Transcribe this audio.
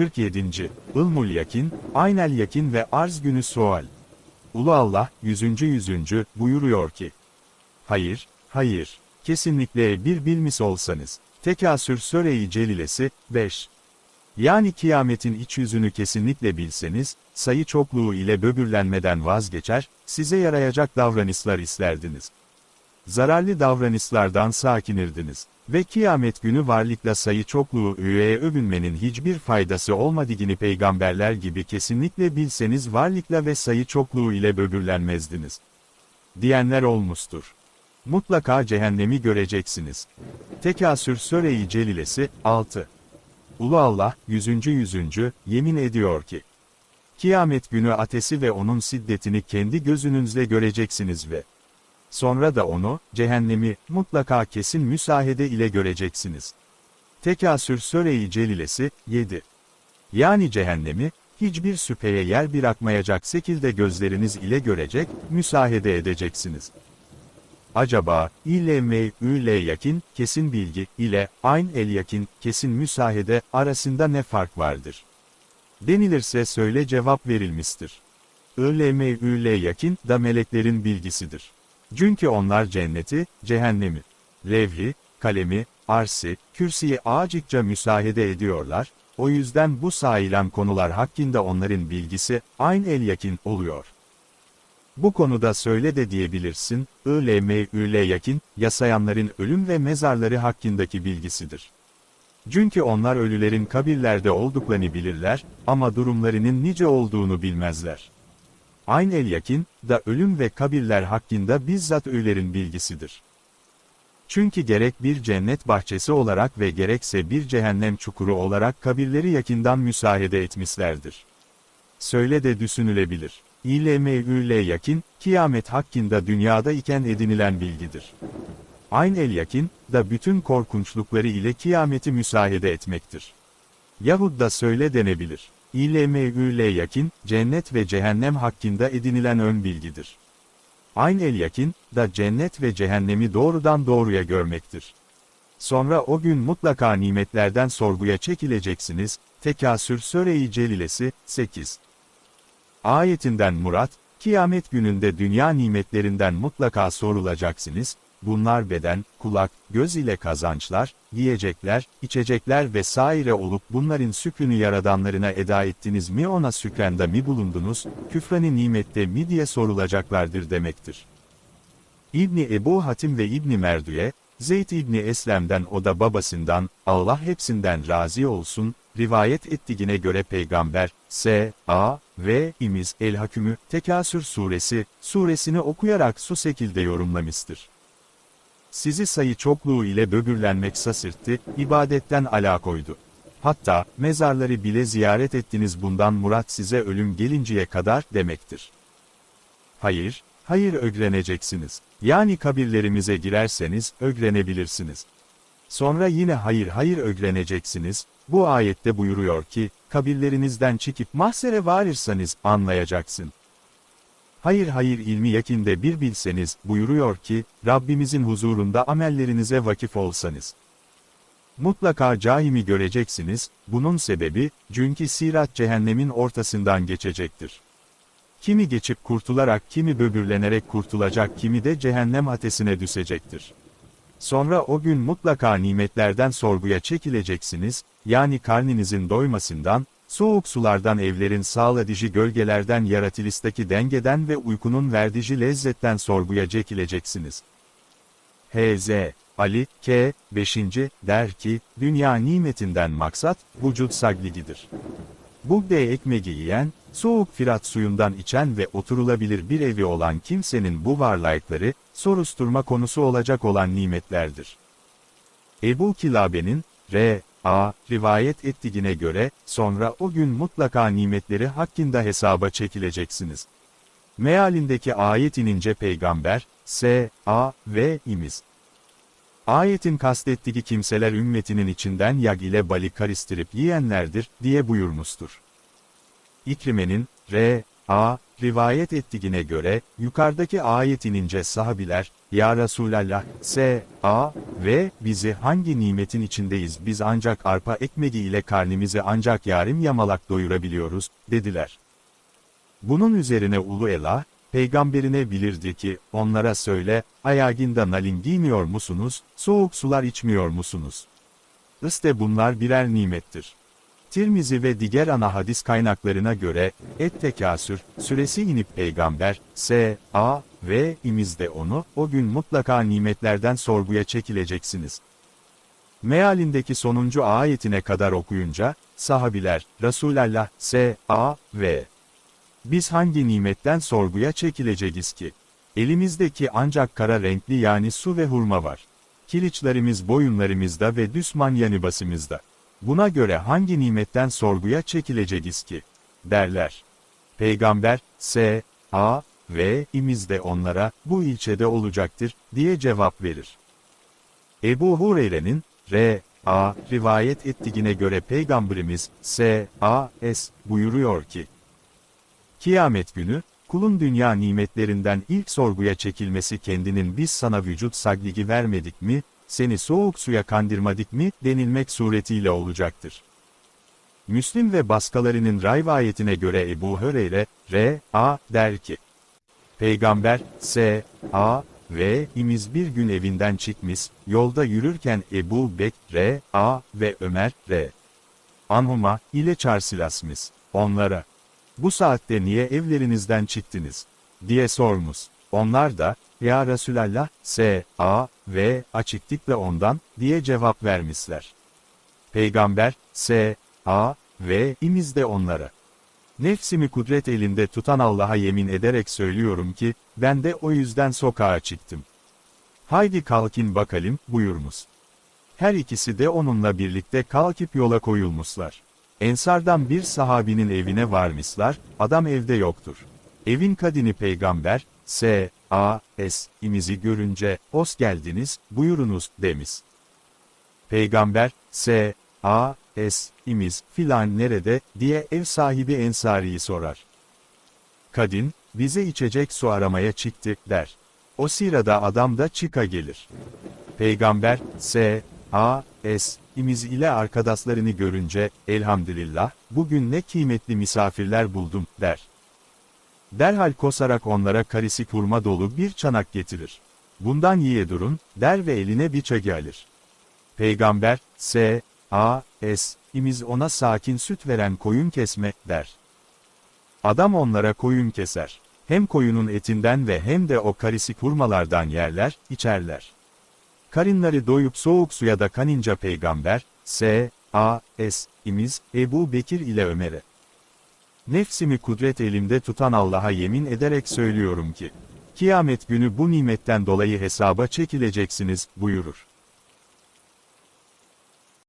47. Ilmul Yakin, Aynel Yakin ve Arz Günü Sual. Ulu Allah, 100. 100. buyuruyor ki, Hayır, hayır, kesinlikle bir bilmiş olsanız. Tekasür Söre-i Celilesi, 5. Yani kıyametin iç yüzünü kesinlikle bilseniz, sayı çokluğu ile böbürlenmeden vazgeçer, size yarayacak davranışlar isterdiniz. Zararlı davranışlardan sakinirdiniz. Ve kıyamet günü varlıkla sayı çokluğu üyeye övünmenin hiçbir faydası olmadığını peygamberler gibi kesinlikle bilseniz varlıkla ve sayı çokluğu ile böbürlenmezdiniz. Diyenler olmuştur. Mutlaka cehennemi göreceksiniz. Tekasür Söre-i Celilesi, 6. Ulu Allah, 100. 100. yemin ediyor ki, Kıyamet günü atesi ve onun siddetini kendi gözünüzle göreceksiniz ve sonra da onu, cehennemi, mutlaka kesin müsahede ile göreceksiniz. Tekasür Söre-i Celilesi, 7. Yani cehennemi, hiçbir şüpheye yer bırakmayacak şekilde gözleriniz ile görecek, müsahede edeceksiniz. Acaba, ile üle yakin, kesin bilgi, ile, ayn el yakin, kesin müsahede, arasında ne fark vardır? Denilirse söyle cevap verilmiştir. İlm üle yakin, da meleklerin bilgisidir. Çünkü onlar cenneti, cehennemi, levhi, kalemi, arsi, kürsüyü ağacıkça müsahede ediyorlar, o yüzden bu sayılan konular hakkında onların bilgisi, ayn el yakin oluyor. Bu konuda söyle de diyebilirsin, ILM üle yakin, yasayanların ölüm ve mezarları hakkındaki bilgisidir. Çünkü onlar ölülerin kabirlerde olduklarını bilirler, ama durumlarının nice olduğunu bilmezler. Ayn el yakin, da ölüm ve kabirler hakkında bizzat ölülerin bilgisidir. Çünkü gerek bir cennet bahçesi olarak ve gerekse bir cehennem çukuru olarak kabirleri yakından müsaade etmişlerdir. Söyle de düşünülebilir. İLMÜ'le yakin, kıyamet hakkında dünyada iken edinilen bilgidir. Ayn el yakin, da bütün korkunçlukları ile kıyameti müsaade etmektir. Yahut da söyle denebilir. İLMÜ'le yakin, cennet ve cehennem hakkında edinilen ön bilgidir. Ayn el yakin, da cennet ve cehennemi doğrudan doğruya görmektir. Sonra o gün mutlaka nimetlerden sorguya çekileceksiniz, Tekasür Söre-i Celilesi, 8. Ayetinden murat, kıyamet gününde dünya nimetlerinden mutlaka sorulacaksınız, bunlar beden, kulak, göz ile kazançlar, yiyecekler, içecekler vesaire olup bunların sükrünü yaradanlarına eda ettiniz mi ona sükrende mi bulundunuz, küfrani nimette mi diye sorulacaklardır demektir. İbni Ebu Hatim ve İbni Merdüye, Zeyd İbni Eslem'den o da babasından, Allah hepsinden razı olsun, rivayet ettiğine göre peygamber, S, A, V, imiz, El Hakümü, Tekasür suresi, suresini okuyarak su şekilde yorumlamıştır. Sizi sayı çokluğu ile böbürlenmek sasırttı, ibadetten ala koydu. Hatta, mezarları bile ziyaret ettiniz bundan murat size ölüm gelinceye kadar demektir. Hayır, hayır ögreneceksiniz. Yani kabirlerimize girerseniz, ögrenebilirsiniz. Sonra yine hayır hayır ögreneceksiniz, bu ayette buyuruyor ki, kabirlerinizden çıkıp mahsere varırsanız, anlayacaksın. Hayır hayır ilmi yakinde bir bilseniz, buyuruyor ki, Rabbimizin huzurunda amellerinize vakif olsanız. Mutlaka cahimi göreceksiniz, bunun sebebi, çünkü sirat cehennemin ortasından geçecektir. Kimi geçip kurtularak kimi böbürlenerek kurtulacak kimi de cehennem ateşine düşecektir. Sonra o gün mutlaka nimetlerden sorguya çekileceksiniz, yani karninizin doymasından, soğuk sulardan evlerin sağladıcı gölgelerden yaratılistaki dengeden ve uykunun verdici lezzetten sorguya çekileceksiniz. H.Z. Ali, K. 5. der ki, dünya nimetinden maksat, vücut sagligidir. Bugde ekmeği yiyen, soğuk firat suyundan içen ve oturulabilir bir evi olan kimsenin bu varlıkları, sorusturma konusu olacak olan nimetlerdir. Ebu Kilabe'nin, R. A. rivayet ettiğine göre, sonra o gün mutlaka nimetleri hakkında hesaba çekileceksiniz. Mealindeki ayet inince peygamber, S. A. ve imiz. Ayetin kastettiği kimseler ümmetinin içinden yag ile bali karıştırıp yiyenlerdir, diye buyurmuştur. İkrime'nin, R. A. rivayet ettiğine göre, yukarıdaki ayet inince sahabiler, Ya Resulallah, S, A, ve, bizi hangi nimetin içindeyiz biz ancak arpa ekmeği ile karnimizi ancak yarim yamalak doyurabiliyoruz, dediler. Bunun üzerine Ulu Ela, peygamberine bilirdi ki, onlara söyle, ayagında nalin giymiyor musunuz, soğuk sular içmiyor musunuz? İşte bunlar birer nimettir. Tirmizi ve diğer ana hadis kaynaklarına göre, et tekasür, süresi inip peygamber, S, A, ve imizde onu, o gün mutlaka nimetlerden sorguya çekileceksiniz. Mealindeki sonuncu ayetine kadar okuyunca, sahabiler, Resulallah, S, A, ve biz hangi nimetten sorguya çekileceğiz ki? Elimizdeki ancak kara renkli yani su ve hurma var. Kiliçlerimiz boyunlarımızda ve düşman yanibasımızda. Buna göre hangi nimetten sorguya çekileceğiz ki? Derler. Peygamber, S, A, ve imizde onlara, bu ilçede olacaktır, diye cevap verir. Ebu Hureyre'nin, R, A, rivayet ettiğine göre Peygamberimiz, S, A, S, buyuruyor ki, Kıyamet günü, kulun dünya nimetlerinden ilk sorguya çekilmesi kendinin biz sana vücut sagligi vermedik mi, seni soğuk suya kandırmadık mı, denilmek suretiyle olacaktır. Müslim ve baskalarının rivayetine göre Ebu Höreyre, R, A, der ki, Peygamber, S, A, ve imiz bir gün evinden çıkmış, yolda yürürken Ebu Bek, R, A, ve Ömer, R. Anhuma, ile çarşılasmış. Onlara, bu saatte niye evlerinizden çıktınız? diye sormuş. Onlar da, ya Resulallah, S, A, ve açıklıkla ondan, diye cevap vermişler. Peygamber, S, A, ve imiz de onlara. Nefsimi kudret elinde tutan Allah'a yemin ederek söylüyorum ki, ben de o yüzden sokağa çıktım. Haydi kalkin bakalım, buyurmuş. Her ikisi de onunla birlikte kalkıp yola koyulmuşlar. Ensardan bir sahabinin evine varmışlar, adam evde yoktur. Evin kadini peygamber, S, A, S, imizi görünce, hoş geldiniz, buyurunuz, demiş. Peygamber, S, A, S, imiz, filan nerede, diye ev sahibi Ensari'yi sorar. Kadın, bize içecek su aramaya çıktı, der. O sırada adam da çıka gelir. Peygamber, S, A, S, imiz ile arkadaşlarını görünce, elhamdülillah, bugün ne kıymetli misafirler buldum, der. Derhal kosarak onlara karisi kurma dolu bir çanak getirir. Bundan yiye durun, der ve eline bir çagi alır. Peygamber, S, A, S, imiz ona sakin süt veren koyun kesme, der. Adam onlara koyun keser. Hem koyunun etinden ve hem de o karisi kurmalardan yerler, içerler. Karınları doyup soğuk suya da kanınca peygamber, S, A, S, imiz, Ebu Bekir ile Ömer'e. Nefsimi kudret elimde tutan Allah'a yemin ederek söylüyorum ki, kıyamet günü bu nimetten dolayı hesaba çekileceksiniz, buyurur.